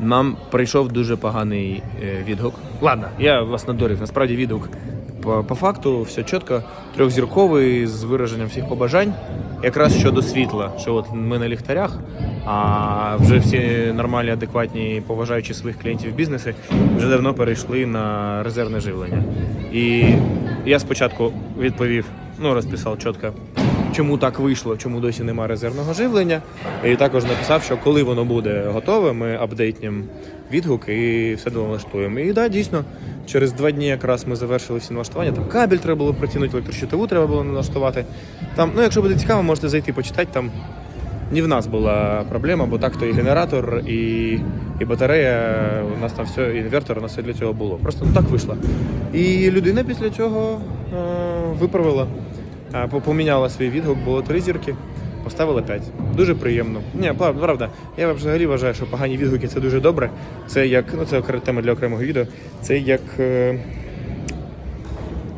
Нам прийшов дуже поганий е, відгук. Ладно, я вас надурив. Насправді відгук по, по факту все чітко. Трьохзірковий з вираженням всіх побажань. Якраз щодо світла, що от ми на ліхтарях, а вже всі нормальні, адекватні, поважаючи своїх клієнтів бізнеси, вже давно перейшли на резервне живлення. І я спочатку відповів, ну розписав чітко, чому так вийшло, чому досі немає резервного живлення. І також написав, що коли воно буде готове, ми апдейтнемо відгук і все налаштуємо. І да, дійсно, через два дні якраз ми завершили всі налаштування. Там кабель треба було протягнути, електрощитову треба було налаштувати. Там, ну, якщо буде цікаво, можете зайти почитати. Там не в нас була проблема, бо так то і генератор, і, і батарея, у нас там все, інвертор, у нас все для цього було. Просто ну, так вийшло. І людина після цього е, виправила, поміняла свій відгук, було три зірки, поставила п'ять. Дуже приємно. Ні, правда, я взагалі вважаю, що погані відгуки це дуже добре. Це як, ну це окрема тема для окремого відео. Це як. е,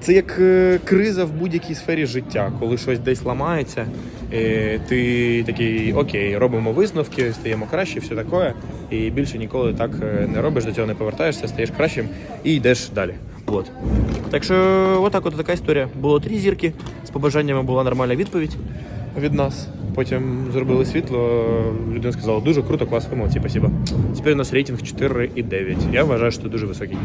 це як е, криза в будь-якій сфері життя, коли щось десь ламається, е, ти такий окей, робимо висновки, стаємо краще, все таке, і більше ніколи так не робиш, до цього не повертаєшся, стаєш кращим і йдеш далі. От. Так що, отак от така історія. Було три зірки, побажаннями була нормальна відповідь від нас. Потім зробили світло, людина сказала, дуже круто, клас, молодці, спасибо. Тепер у нас рейтинг 4,9. Я вважаю, що це дуже високий.